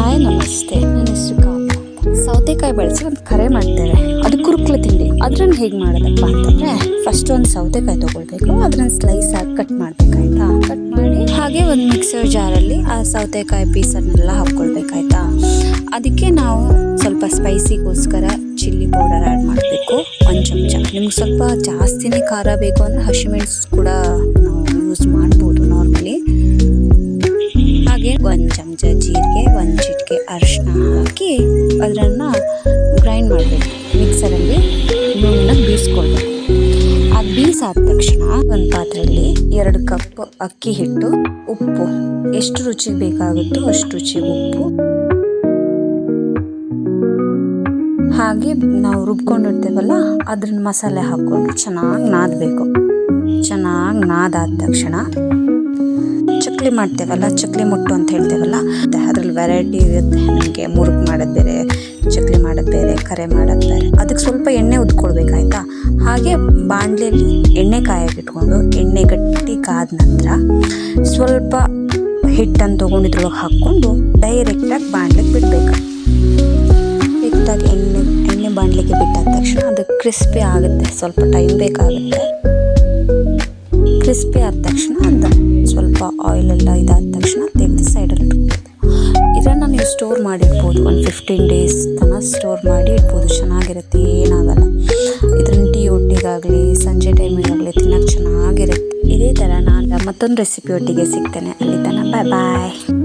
Hi, ನಮಸ್ತೆ. ನನ್ನ ಹೆಸರು ಸೌತೆಕಾಯಿ ಬಳಸಿ ಒಂದು ಕರೆ ಮಾಡ್ತಾರೆ ಅದು ಕುರುಕ್ಲ ತಿಂಡಿ. ಅದ್ರನ್ನ ಹೇಗೆ ಮಾಡೋದಪ್ಪ ಅಂತಂದ್ರೆ ಫಸ್ಟ್ ಒಂದು ಸೌತೆಕಾಯಿ ತೊಗೊಳ್ಬೇಕು. ಅದ್ರನ್ನ ಸ್ಲೈಸ್ ಆಗಿ ಕಟ್ ಮಾಡ್ಬೇಕಾಯ್ತಾ? ಕಟ್ ಮಾಡಿ ಹಾಗೆ ಒಂದು ಮಿಕ್ಸರ್ ಜಾರಲ್ಲಿ ಆ ಸೌತೆಕಾಯಿ ಪೀಸನ್ನೆಲ್ಲ ಹಾಕ್ಕೊಳ್ಬೇಕಾಯ್ತಾ? ಅದಕ್ಕೆ ನಾವು ಸ್ವಲ್ಪ ಸ್ಪೈಸಿಗೋಸ್ಕರ ಚಿಲ್ಲಿ ಪೌಡರ್ ಆ್ಯಡ್ ಮಾಡಬೇಕು. ಒಂದು ಚಮಚ ನಿಮ್ಗೆ ಸ್ವಲ್ಪ ಜಾಸ್ತಿನೇ ಖಾರ ಬೇಕು ಅಂದರೆ ಹಸಿಮೆಣಸು ಕೂಡ ನಾವು ಯೂಸ್ ಮಾಡ್ಬೋದು ನಾರ್ಮಲಿ ಹಾಗೆ ಒಂದು ಚಮಚ ಜೀರಿಗೆ ಹಾಕಿ ಅದನ್ನು ಗ್ರೈಂಡ್ ಮಾಡಬೇಕು. ಮಿಕ್ಸರಲ್ಲಿ ನುಣ್ಣಗೆ ಬೀಸ್ಕೊಳ್ಬೇಕು. ಅದು ಬೀಸಾದ ತಕ್ಷಣ ಒಂದು ಪಾತ್ರೆಯಲ್ಲಿ ಎರಡು ಕಪ್ ಅಕ್ಕಿ ಹಿಟ್ಟು, ಉಪ್ಪು. ಎಷ್ಟು ರುಚಿಗೆ ಬೇಕಾಗುತ್ತೋ ಅಷ್ಟು ರುಚಿಗೆ ಉಪ್ಪು. ಹಾಗೆ ನಾವು ರುಬ್ಕೊಂಡಿರ್ತೇವಲ್ಲ ಅದ್ರನ್ನ ಮಸಾಲೆ ಹಾಕ್ಕೊಂಡು ಚೆನ್ನಾಗಿ ನಾದಬೇಕು. ಚೆನ್ನಾಗಿ ನಾದಾದ ತಕ್ಷಣ. ಚಕ್ಲಿ ಮಾಡ್ತೇವಲ್ಲ, ಚಕ್ಲಿ ಮುಟ್ಟು ಅಂತ ಹೇಳ್ತೇವಲ್ಲ ವೆರೈಟಿ ಇರುತ್ತೆ. ನಮಗೆ ಮುರುಕು ಮಾಡೋದು ಬೇರೆ ಚಕ್ಲಿ ಮಾಡೋದು ಬೇರೆ ಕರೆ ಮಾಡೋದು ಬೇರೆ ಅದಕ್ಕೆ ಸ್ವಲ್ಪ ಎಣ್ಣೆ ಉದ್ಕೊಳ್ಬೇಕಾಯ್ತಾ ಹಾಗೆ ಬಾಣಲೆಯಲ್ಲಿ ಎಣ್ಣೆ ಕಾಯಾಗಿಟ್ಕೊಂಡು ಎಣ್ಣೆ ಗಟ್ಟಿ ಕಾದ ನಂತರ ಸ್ವಲ್ಪ ಹಿಟ್ಟನ್ನು ತೊಗೊಂಡಿದ್ರೊಳಗೆ ಹಾಕ್ಕೊಂಡು ಡೈರೆಕ್ಟಾಗಿ ಬಾಣಲೆಗೆ ಬಿಡಬೇಕು. ಹಿಟ್ಟಾಗಿ ಎಣ್ಣೆ ಎಣ್ಣೆ ಬಾಣಲೆಗೆ ಬಿಟ್ಟಾದ ತಕ್ಷಣ ಅದು ಕ್ರಿಸ್ಪಿ ಆಗುತ್ತೆ. ಸ್ವಲ್ಪ ಟೈಮ್ ಬೇಕಾಗುತ್ತೆ. ಕ್ರಿಸ್ಪಿ ಆದ ತಕ್ಷಣ ಅದು ಸ್ವಲ್ಪ ಆಯಿಲೆಲ್ಲ ಇದಾದ ತಕ್ಷಣ ತೆಗೆದು ಮಾಡಿಡ್ಬೋದು ಒಂದು ಫಿಫ್ಟೀನ್ ಡೇಸ್ ತನಕ ಸ್ಟೋರ್ ಮಾಡಿ ಇಡ್ಬೋದು. ಚೆನ್ನಾಗಿರುತ್ತೆ. ಏನಾಗಲ್ಲ. ಇದನ್ನು ಟೀ ಒಟ್ಟಿಗಾಗಲಿ ಸಂಜೆ ಟೈಮಿಗಾಗಲಿ ತಿನ್ನೋಕೆ ಚೆನ್ನಾಗಿರುತ್ತೆ. ಇದೇ ಥರ ನಾನು ಮತ್ತೊಂದು ರೆಸಿಪಿ ಒಟ್ಟಿಗೆ ಸಿಗ್ತೇನೆ. ಅಲ್ಲಿ ತನಕ. ಬಾಯ್ ಬಾಯ್